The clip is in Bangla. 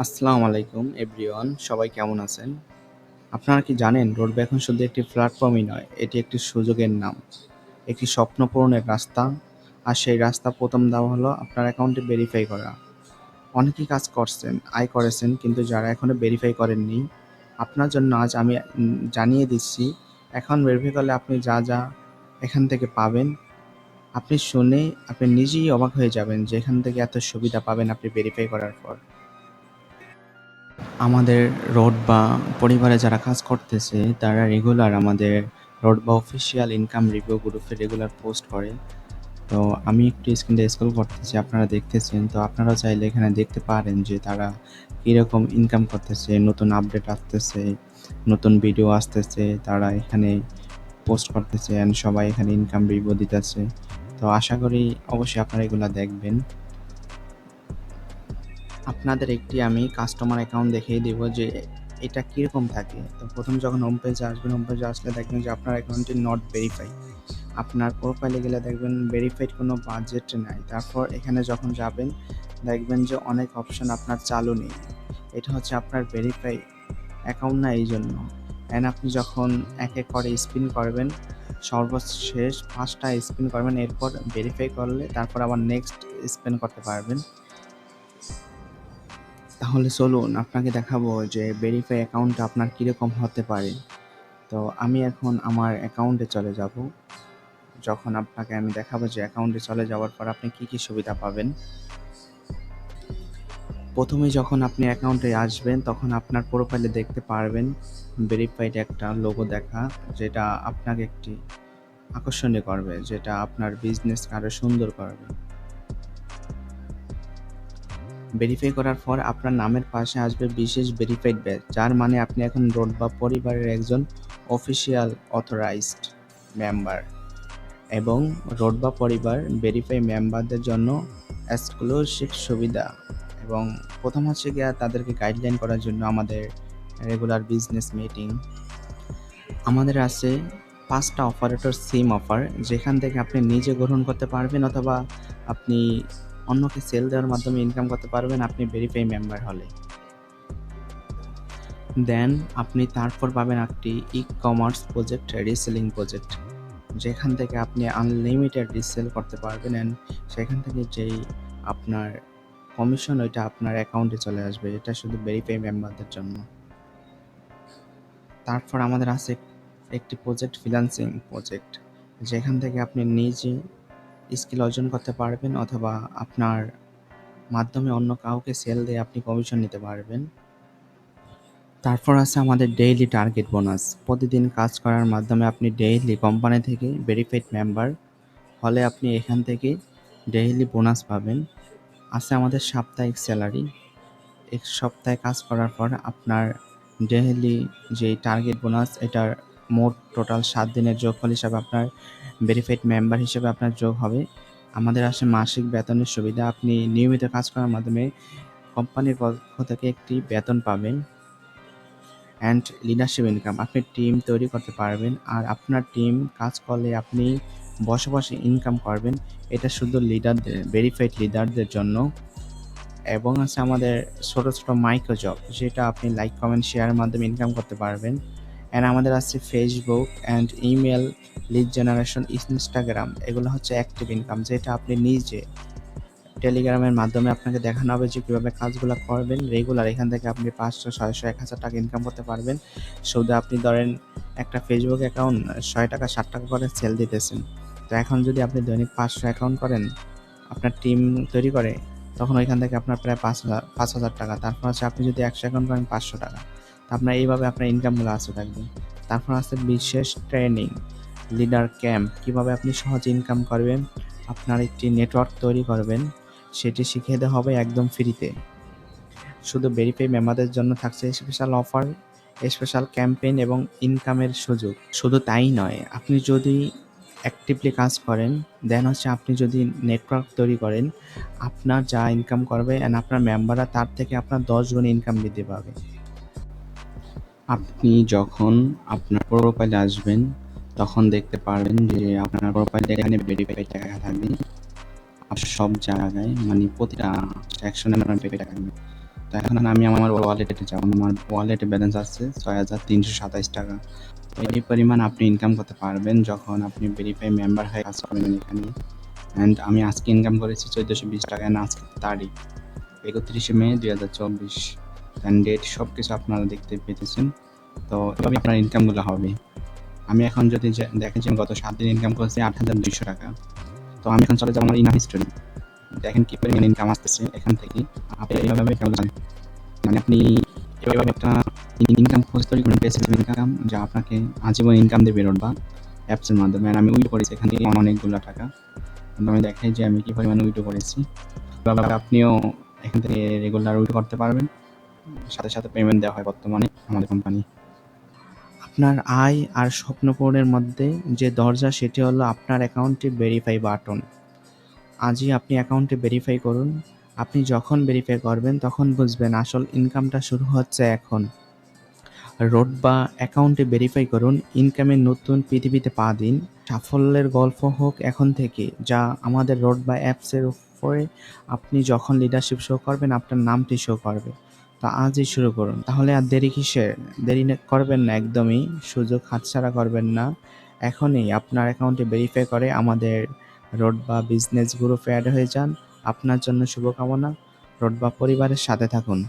আসসালামু আলাইকুম, এভরিওয়ান, সবাই কেমন আছেন? আপনারা কি জানেন রোডবে এখন শুধু একটি প্ল্যাটফর্মই নয়, এটি একটি সুযোগের নাম। একটি স্বপ্ন পূরণের রাস্তা, আর সেই রাস্তা প্রথম দেওয়া হলো আপনার অ্যাকাউন্টে ভেরিফাই করা। অনেকেই কাজ করছেন, আয় করেছেন, কিন্তু যারা এখনও ভেরিফাই করেননি, আপনার জন্য আজ আমি জানিয়ে দিচ্ছি, এখন ভেরিফাই করলে আপনি যা যা এখান থেকে পাবেন, আপনি শুনে আপনি নিজেই অবাক হয়ে যাবেন যে এখান থেকে এত সুবিধা পাবেন আপনি ভেরিফাই করার পর। আমাদের রোড বা পরিবারে যারা কাজ করতেছে, তারা রেগুলার আমাদের রোড বা অফিসিয়াল ইনকাম রিভিউ গ্রুপে রেগুলার পোস্ট করে। তো আমি একটু স্ক্রিনটা স্ক্রল করতেছি, আপনারা দেখতেছেন। তো আপনারা চাইলে এখানে দেখতে পারেন যে তারা কীরকম ইনকাম করতেছে, নতুন আপডেট আসতেছে, নতুন ভিডিও আসতেছে, তারা এখানে পোস্ট করতেছে অ্যান্ড সবাই এখানে ইনকাম রিভিউ দিতেছে। তো আশা করি অবশ্যই আপনারা এগুলো দেখবেন। আপনাদের একটি আমি কাস্টমার অ্যাকাউন্ট দেখিয়ে দিব যে এটা কীরকম থাকে। তো প্রথম যখন হোম পেজে আসবেন হোম পেজে আসলে দেখবেন যে আপনার অ্যাকাউন্টটি নট ভেরিফাই আপনার প্রোফাইলে গেলে দেখবেন ভেরিফাইড কোনো বাজেট নাই। তারপর এখানে যখন যাবেন, দেখবেন যে অনেক অপশন আপনার চালু নেই। এটা হচ্ছে আপনার ভেরিফাই অ্যাকাউন্ট না এই জন্য অ্যান্ড আপনি যখন এক এক করে স্পিন করবেন, সর্বশেষ পাঁচটা স্পিন করবেন, এরপর ভেরিফাই করলে তারপর আবার নেক্সট স্পেন করতে পারবেন। তাহলে চলুন আপনাকে দেখাবো যে ভেরিফাই অ্যাকাউন্টটা আপনার কীরকম হতে পারে। তো আমি এখন আমার অ্যাকাউন্টে চলে যাব। যখন আপনাকে আমি দেখাবো যে অ্যাকাউন্টে চলে যাওয়ার পর আপনি কী কী সুবিধা পাবেন। প্রথমে যখন আপনি অ্যাকাউন্টে আসবেন, তখন আপনার প্রোফাইলে দেখতে পারবেন ভেরিফাইড একটা লোগো দেখা, যেটা আপনাকে একটি আকর্ষণীয় করবে, যেটা আপনার বিজনেস আরও সুন্দর করবে। ভেরিফাই করার পর আপনার নামের পাশে আসবে বিশেষ ভেরিফাইড ব্যাচ যার মানে আপনি এখন রোড বা পরিবারের একজন অফিসিয়াল অথরাইজড মেম্বার এবং রোড বা পরিবার ভেরিফাই মেম্বারদের জন্য এক্সক্লুসিভ সুবিধা এবং প্রথম হচ্ছে গিয়া তাদেরকে গাইডলাইন করার জন্য আমাদের রেগুলার বিজনেস মিটিং আমাদের আছে পাঁচটা অপারেটর সিম অফার যেখান থেকে আপনি নিজে গ্রহণ করতে পারবেন অথবা আপনি অন্যকে সেল দেওয়ার মাধ্যমে ইনকাম করতে পারবেন, আপনি ভেরিফাই মেম্বার হলে। দেন আপনি তারপর পাবেন একটি e commerce project reselling project যেখান থেকে আপনি আনলিমিটেড রিসেল করতে পারবেন অ্যান্ড সেখান থেকে যেই আপনার কমিশন ওইটা আপনার অ্যাকাউন্টে চলে আসবে। এটা শুধু ভেরিফাই মেম্বারদের জন্য। তারপর আমাদের আছে একটি প্রজেক্ট ফিনান্সিং প্রজেক্ট যেখান থেকে আপনি নিজে স্কিল অর্জন করতে পারবেন অথবা আপনার মাধ্যমে অন্য কাউকে সেল দিয়ে আপনি কমিশন নিতে পারবেন। তারপর আছে আমাদের ডেইলি টার্গেট বোনাস প্রতিদিন কাজ করার মাধ্যমে আপনি ডেইলি কোম্পানি থেকে ভেরিফাইড মেম্বার হলে আপনি এখান থেকে ডেইলি বোনাস পাবেন। আছে আমাদের সাপ্তাহিক স্যালারি এক সপ্তাহে কাজ করার পর আপনার ডেইলি যে টার্গেট বোনাস এটার মোট টোটাল সাত দিনের যোগফল হিসাবে আপনার ভেরিফাইড মেম্বার হিসেবে আপনার যোগ হবে। আমাদের আসে মাসিক বেতনের সুবিধা। আপনি নিয়মিত কাজ করার মাধ্যমে কোম্পানির পক্ষ থেকে একটি বেতন পাবেন অ্যান্ড লিডারশিপ ইনকাম আপনি টিম তৈরি করতে পারবেন আর আপনার টিম কাজ করলে আপনি বসে বসে ইনকাম করবেন। এটা শুধু লিডারদের ভেরিফাইড লিডারদের জন্য। এবং আছে আমাদের ছোট ছোট মাইক্রো জব যেটা আপনি লাইক কমেন্ট শেয়ারের মাধ্যমে ইনকাম করতে পারবেন। অ্যান্ড আমাদের আছে Facebook and email lead generation Instagram এগুলো হচ্ছে অ্যাক্টিভ ইনকাম যেটা আপনি নিজে টেলিগ্রামের মাধ্যমে আপনাকে দেখানো হবে যে কীভাবে কাজগুলো করবেন। রেগুলার এখান থেকে আপনি পাঁচশো, ছয়শো, এক হাজার টাকা ইনকাম করতে পারবেন। শুধু আপনি ধরেন একটা ফেসবুক অ্যাকাউন্ট ছয় টাকা ষাট টাকা করে সেল দিতেছেন। তো এখন যদি আপনি দৈনিক পাঁচশো অ্যাকাউন্ট করেন, আপনার টিম তৈরি করে, তখন ওইখান থেকে আপনার প্রায় পাঁচ হাজার পাঁচ হাজার টাকা। তারপর হচ্ছে আপনি যদি একশো অ্যাকাউন্ট করেন, পাঁচশো টাকা। তো আপনার এইভাবে আপনার ইনকামগুলো আসতে থাকবে। তারপর আছে বিশেষ ট্রেনিং লিডার ক্যাম্প। কীভাবে আপনি সহজে ইনকাম করবেন? আপনার একটি নেটওয়ার্ক তৈরি করবেন। সেটি শিখিয়ে দেওয়া হবে একদম ফ্রিতে শুধু ভেরিফাই মেম্বারদের জন্য থাকছে স্পেশাল অফার স্পেশাল ক্যাম্পেইন এবং ইনকামের সুযোগ। শুধু তাই নয়, আপনি যদি অ্যাক্টিভলি কাজ করেন দেন হচ্ছে আপনি যদি নেটওয়ার্ক তৈরি করেন, আপনার যা ইনকাম করবে অ্যান্ড আপনার মেম্বাররা তার থেকে আপনার দশ গুণ ইনকাম বৃদ্ধি পাবে। আপনি যখন আপনার প্রোফাইলে আসবেন তখন দেখতে পারবেন যে আপনার প্রোফাইলে এখানে ভেরিফাই টাকা থাকবে। আর সব জায়গায় মানে প্রতিটা সেকশনে আপনার ভেরিফাই টাকা থাকবে। তো এখন আমি আমার ওয়ালেটে যাব। আমার ওয়ালেটে ব্যালেন্স আছে ছয় হাজার তিনশো সাতাইশ টাকা। এই পরিমাণ আপনি ইনকাম করতে পারবেন যখন আপনি ভেরিফাই মেম্বার হয়ে কাজ করবেন এখানে। অ্যান্ড আমি আজকে ইনকাম করেছি চোদ্দোশো বিশ টাকা অ্যান্ড আজকে তারিখ একত্রিশে মে দুই হাজার চব্বিশ। অ্যান্ড ডেট সব কিছু আপনারা দেখতে পেতেছেন। তো এভাবে আপনার ইনকামগুলো হবে। আমি এখন যদি দেখেন যে আমি গত সাত দিন ইনকাম করেছি আট হাজার দুইশো টাকা। তো আমি এখন চলে যাব আমার ইনকাম হিস্টোরি দেখেন কি পরিমাণ ইনকাম আসতেছে এখান থেকে। আপনি এইভাবে মানে আপনি এভাবে একটা ইনকাম খোঁজ তৈরি করেন পেসিভ ইনকাম যা আপনাকে আজীবন ইনকাম দেবে রোড বা অ্যাপসের মাধ্যমে। আমি উইডো করেছি এখান থেকে অনেকগুলো টাকা। আমি দেখাই যে আমি কি পরিমাণ উইডো করেছি। আপনিও এখান থেকে রেগুলার উইডো করতে পারবেন। সাথে সাথে পেমেন্ট দেওয়া হয় বর্তমানে আমাদের কোম্পানি আপনার আয় আর স্বপ্ন পূরণের মধ্যে যে দরজা, সেটি হলো আপনার অ্যাকাউন্টে ভেরিফাই বাটন আজই আপনি অ্যাকাউন্টে ভেরিফাই করুন। আপনি যখন ভেরিফাই করবেন, তখন বুঝবেন আসল ইনকামটা শুরু হচ্ছে এখন। রোড বা অ্যাকাউন্টে ভেরিফাই করুন। ইনকামের নতুন পৃথিবীতে পা দিন। সাফল্যের গল্প হোক এখন থেকে, যা আমাদের রোড বা অ্যাপসের উপরে আপনি যখন লিডারশিপ শো করবেন, আপনার নামটি শো করবে। তা আজই শুরু করুন। তাহলে আর দেরি কিসের? দেরি করবেন না একদমই। সুযোগ হাতছাড়া করবেন না। এখনই আপনার অ্যাকাউন্টে ভেরিফাই করে আমাদের রোড বা বিজনেস গ্রুপে অ্যাড হয়ে যান। আপনার জন্য শুভকামনা। রোড বা পরিবারের সাথে থাকুন।